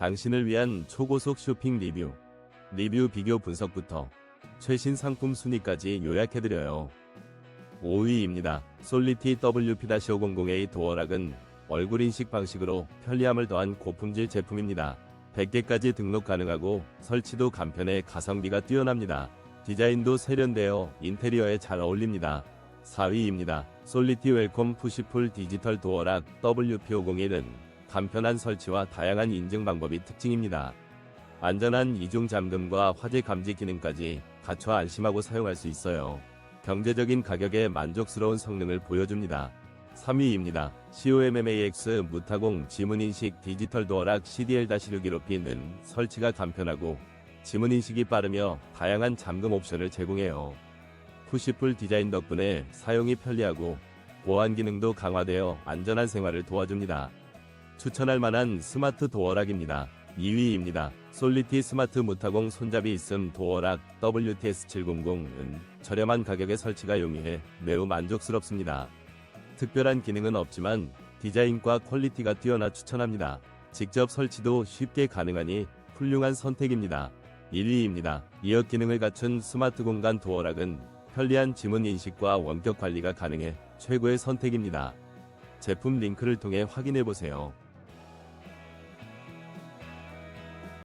당신을 위한 초고속 쇼핑 리뷰, 리뷰 비교 분석부터 최신 상품 순위까지 요약해드려요. 5위입니다. 솔리티 WP-500A 도어락은 얼굴 인식 방식으로 편리함을 더한 고품질 제품입니다. 100개까지 등록 가능하고 설치도 간편해 가성비가 뛰어납니다. 디자인도 세련되어 인테리어에 잘 어울립니다. 4위입니다. 솔리티 웰컴 푸시풀 디지털 도어락 WP501은 간편한 설치와 다양한 인증 방법이 특징입니다. 안전한 이중 잠금과 화재 감지 기능까지 갖춰 안심하고 사용할 수 있어요. 경제적인 가격에 만족스러운 성능을 보여줍니다. 3위입니다. COMMAX 무타공 지문인식 디지털 도어락 CDL-615P는 설치가 간편하고 지문인식이 빠르며 다양한 잠금 옵션을 제공해요. 푸시풀 디자인 덕분에 사용이 편리하고 보안 기능도 강화되어 안전한 생활을 도와줍니다. 추천할 만한 스마트 도어락입니다. 2위입니다. 솔리티 스마트 무타공 손잡이 있음 도어락 WTS700은 저렴한 가격에 설치가 용이해 매우 만족스럽습니다. 특별한 기능은 없지만 디자인과 퀄리티가 뛰어나 추천합니다. 직접 설치도 쉽게 가능하니 훌륭한 선택입니다. 1위입니다. 이어 기능을 갖춘 스마트 공간 도어락은 편리한 지문 인식과 원격 관리가 가능해 최고의 선택입니다. 제품 링크를 통해 확인해 보세요.